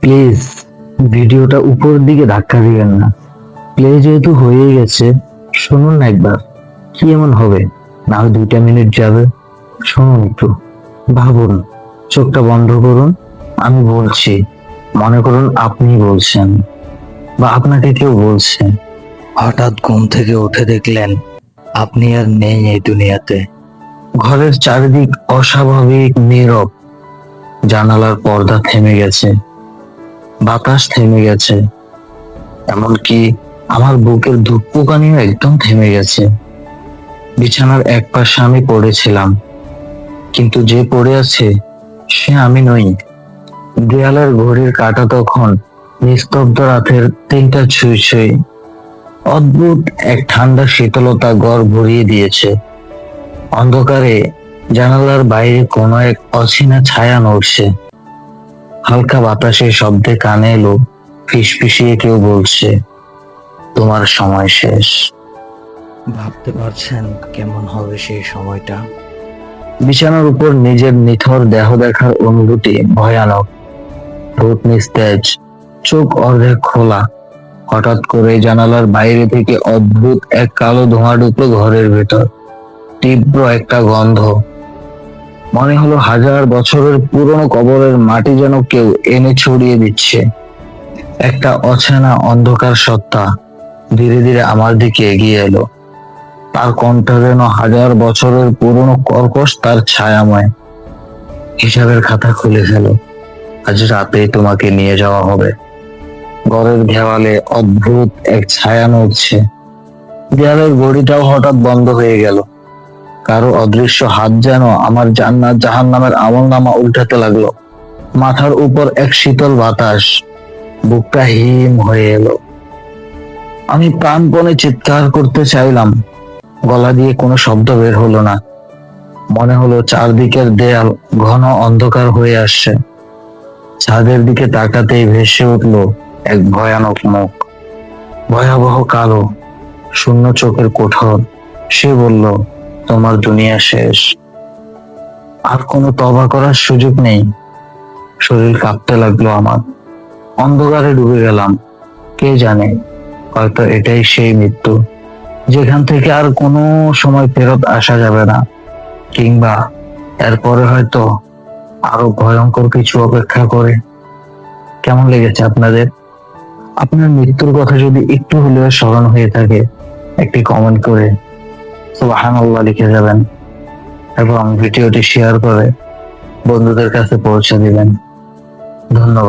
Please ভিডিওটা উপর দিকে ধাক্কা দিবেন না। প্লে যেহেতু হয়ে গেছে, শুনুন না একবার, কি এমন হবে? না হয় দুইটা মিনিট যাবে। শুনুন একটু, ভাবুন, চোখটা বন্ধ করুন, আমি বলছি, মনে করুন আপনি বলছেন, বা আপনাকে কেউ বলছে। হঠাৎ ঘুম থেকে উঠে দেখলেন, আপনি আর নেই এই দুনিয়াতে। ঘরের চারিদিক অস্বাভাবিক, নীরব। জানালার পর্দা থেমে গেছে। বাতাস থেমে গেছে। এমনকি আমার বুকের ধুকপুকানিও একদম থেমে গেছে। বিছানার এক পাশে আমি পড়েছিলাম। কিন্তু যে পড়ে আছে, সে আমি নই। দেয়ালের ঘড়ির কাঁটা তখন নিস্তব্ধ রাতের তিনটা ছুঁই ছুঁই। অদ্ভুত এক ঠান্ডা শীতলতা গড় ভরিয়ে দিয়েছে। অন্ধকারে জানালার বাইরে কোনো এক অচেনা ছায়া নড়ছে। হালকা বাতাসের শব্দে কানে এলো ফিসফিসিয়ে কেউ বলছে তোমার সময় শেষ। ভাবতে পারছেন কেমন হবে সেই সময়টা? বিছানার উপর নিজের নিথর দেহ দেখার অনুভূতি ভয়ানক। ঠোঁট নিস্তেজ চোখ অর্ধেক খোলা। হঠাৎ করে জানালার বাইরে থেকে অদ্ভুত এক কালো ধোঁয়া ঢুকলো ঘরের ভেতর তীব্র একটা গন্ধ। মনে হলো হাজার বছরের পুরনো কবরের মাটি যেন কেউ এনে ছড়িয়ে দিচ্ছে। একটা অচেনা অন্ধকার সত্তা ধীরে ধীরে আমার দিকে এগিয়ে এলো। তার কণ্ঠ যেন হাজার বছরের পুরনো কর্কশ তার ছায়াময় হিসাবের খাতা খুলে ফেল। আজ রাতে তোমাকে নিয়ে যাওয়া হবে। ঘরের দেওয়ালে অদ্ভুত এক ছায়া নড়ছে। দেয়ালের ঘড়িটাও হঠাৎ বন্ধ হয়ে গেল। কারও অদৃশ্য হাত যেন আমার জান্নাত জাহান নামের আমল নামা উল্টাতে লাগল। মাথার উপর এক শীতল বাতাস বুকটা হিম হয়ে এলো। আমি প্রাণপণে চিৎকার করতে চাইলাম। গলা দিয়ে কোনো শব্দ বের হলো না। মনে হলো চারদিকের দেয়াল ঘন অন্ধকার হয়ে আসছে। ছাদের দিকে তাকাতেই ভেসে উঠল এক ভয়ানক মুখ। ভয়াবহ কালো, শূন্য চোখের কোঠর। সে বলল তোমার দুনিয়া শেষ। আর কোনো তবা করার সুযোগ নেই। শরীর কাঁপতে লাগল আমার। অন্ধকারে ডুবে গেলাম। কে জানে, হয়তো এটাই সেই মৃত্যু, যেখান থেকে আর কোনো সময় ফেরত আসা যাবে না। কিংবা এরপরে হয়তো আরও ভয়ঙ্কর কিছু অপেক্ষা করে। কেমন লেগেছে আপনাদের? আপনার মৃত্যুর কথা যদি একটু হলেও স্মরণ হয়ে থাকে, একটি কমেন্ট করে সুবাহান আল্লাহ লিখে যাবেন এবং ভিডিওটি শেয়ার করে বন্ধুদের কাছে পৌঁছে দিবেন। ধন্যবাদ।